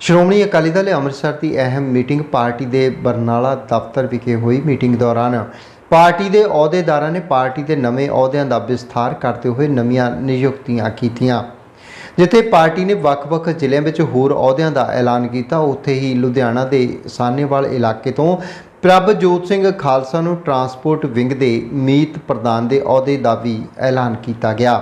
ਸ਼੍ਰੋਮਣੀ ਅਕਾਲੀ ਦਲ ਅੰਮ੍ਰਿਤਸਰ ਦੀ ਅਹਿਮ meeting party ਦੇ ਬਰਨਾਲਾ ਦਫ਼ਤਰ ਵਿਖੇ ਹੋਈ ਮੀਟਿੰਗ ਦੌਰਾਨ ਪਾਰਟੀ ਦੇ ਅਹੁਦੇਦਾਰਾਂ ਨੇ ਪਾਰਟੀ ਦੇ ਨਵੇਂ ਅਹੁਦਿਆਂ ਦਾ ਵਿਸਥਾਰ ਕਰਦੇ ਹੋਏ ਨਵੀਆਂ ਨਿਯੁਕਤੀਆਂ ਕੀਤੀਆਂ। ਜਿੱਥੇ ਪਾਰਟੀ ਨੇ ਵੱਖ-ਵੱਖ ਜ਼ਿਲ੍ਹਿਆਂ ਵਿੱਚ ਹੋਰ ਅਹੁਦਿਆਂ ਦਾ ਐਲਾਨ ਕੀਤਾ, ਉੱਥੇ ਹੀ ਲੁਧਿਆਣਾ ਦੇ ਸਾਨੇਵਾਲ ਇਲਾਕੇ ਤੋਂ ਪ੍ਰਭਜੋਤ ਸਿੰਘ ਖਾਲਸਾ ਨੂੰ ਟਰਾਂਸਪੋਰਟ ਵਿੰਗ ਦੇ ਮੀਤ ਪ੍ਰਧਾਨ ਦੇ ਅਹੁਦੇ ਦਾ ਵੀ ਐਲਾਨ ਕੀਤਾ ਗਿਆ।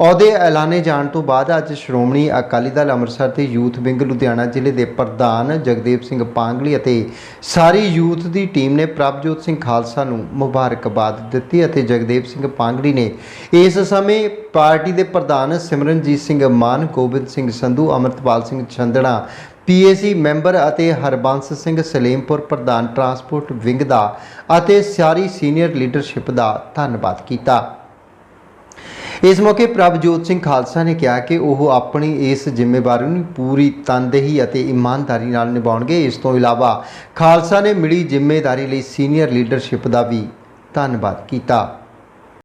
ਅਹੁਦੇ ਐਲਾਨੇ ਜਾਣ ਤੋਂ ਬਾਅਦ ਅੱਜ ਸ਼੍ਰੋਮਣੀ ਅਕਾਲੀ ਦਲ ਅੰਮ੍ਰਿਤਸਰ ਦੇ ਯੂਥ ਵਿੰਗ ਲੁਧਿਆਣਾ ਜ਼ਿਲ੍ਹੇ ਦੇ ਪ੍ਰਧਾਨ ਜਗਦੇਵ ਸਿੰਘ ਪਾਂਗਲੀ ਅਤੇ ਸਾਰੀ ਯੂਥ ਦੀ ਟੀਮ ਨੇ ਪ੍ਰਭਜੋਤ ਸਿੰਘ ਖਾਲਸਾ ਨੂੰ ਮੁਬਾਰਕਬਾਦ ਦਿੱਤੀ ਅਤੇ ਜਗਦੇਵ ਸਿੰਘ ਪਾਂਗਲੀ ਨੇ ਇਸ ਸਮੇਂ ਪਾਰਟੀ ਦੇ ਪ੍ਰਧਾਨ ਸਿਮਰਨਜੀਤ ਸਿੰਘ ਮਾਨ, ਗੋਬਿੰਦ ਸਿੰਘ ਸੰਧੂ, ਅਮਰਤਪਾਲ ਸਿੰਘ ਛੰਦਣਾ, ਪੀਏਸੀ ਮੈਂਬਰ ਅਤੇ ਹਰਬੰਸ ਸਿੰਘ ਸਲੇਮਪੁਰ ਪ੍ਰਧਾਨ ਟਰਾਂਸਪੋਰਟ ਵਿੰਗ ਦਾ ਅਤੇ ਸਾਰੀ ਸੀਨੀਅਰ ਲੀਡਰਸ਼ਿਪ ਦਾ ਧੰਨਵਾਦ ਕੀਤਾ। ਇਸ ਮੌਕੇ ਪ੍ਰਭਜੋਤ ਸਿੰਘ ਖਾਲਸਾ ਨੇ ਕਿਹਾ ਕਿ ਉਹ ਆਪਣੀ ਇਸ ਜ਼ਿੰਮੇਵਾਰੀ ਨੂੰ ਪੂਰੀ ਤਨਦੇਹੀ ਅਤੇ ਇਮਾਨਦਾਰੀ ਨਾਲ ਨਿਭਾਉਣਗੇ। ਇਸ ਤੋਂ ਇਲਾਵਾ ਖਾਲਸਾ ਨੇ ਮਿਲੀ ਜ਼ਿੰਮੇਵਾਰੀ ਲਈ ਸੀਨੀਅਰ ਲੀਡਰਸ਼ਿਪ ਦਾ ਵੀ ਧੰਨਵਾਦ ਕੀਤਾ।